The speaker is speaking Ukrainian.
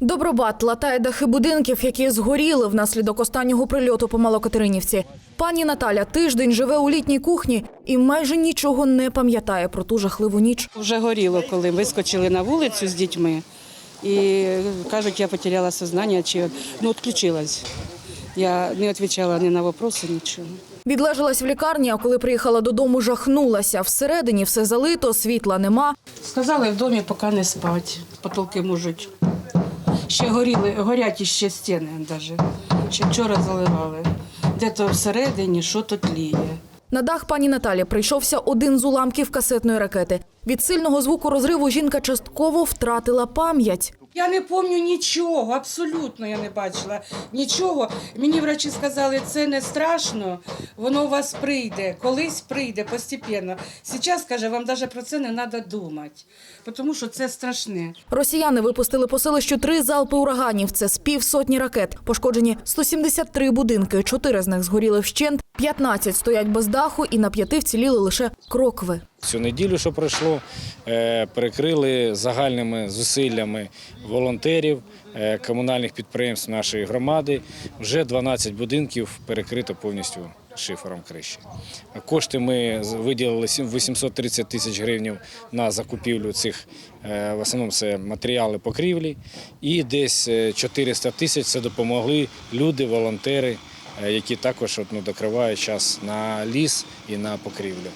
Добробат латає дахи будинків, які згоріли внаслідок останнього прильоту по Малокатеринівці. Пані Наталя тиждень живе у літній кухні і майже нічого не пам'ятає про ту жахливу ніч. Вже горіло, коли вискочили на вулицю з дітьми. І кажуть, я потеряла сознання чи ну, відключилась. Я не відповідала ні на вопроси, нічого. Відлежалась в лікарні, а коли приїхала додому, жахнулася. Всередині все залито, світла нема. Сказали в домі поки не спать, потолки можуть. Ще горіли, горять іще стіни навіть. Ще вчора заливали. Де-то всередині що то тліє. На дах пані Наталі прийшовся один з уламків касетної ракети. Від сильного звуку розриву жінка частково втратила пам'ять. Я не пам'ятаю нічого, абсолютно я не бачила нічого. Мені врачі сказали, це не страшно, воно у вас прийде, колись прийде постепенно. Зараз, каже, вам навіть про це не треба думати, тому що це страшне. Росіяни випустили по селищу три залпи ураганів. Це з півсотні ракет. Пошкоджені 173 будинки. Чотири з них згоріли вщент, 15 стоять без даху і на п'яти вціліли лише крокви. Цю неділю, що пройшло, е, перекрили загальними зусиллями волонтерів, е, комунальних підприємств нашої громади. Вже 12 будинків перекрито повністю шифером криші. Кошти ми виділили 830 тисяч гривень на закупівлю цих, е, в основному це матеріали покрівлі, і десь е, 400 тисяч це допомогли люди, волонтери, які також ну, докривають час на ліс і на покрівлю.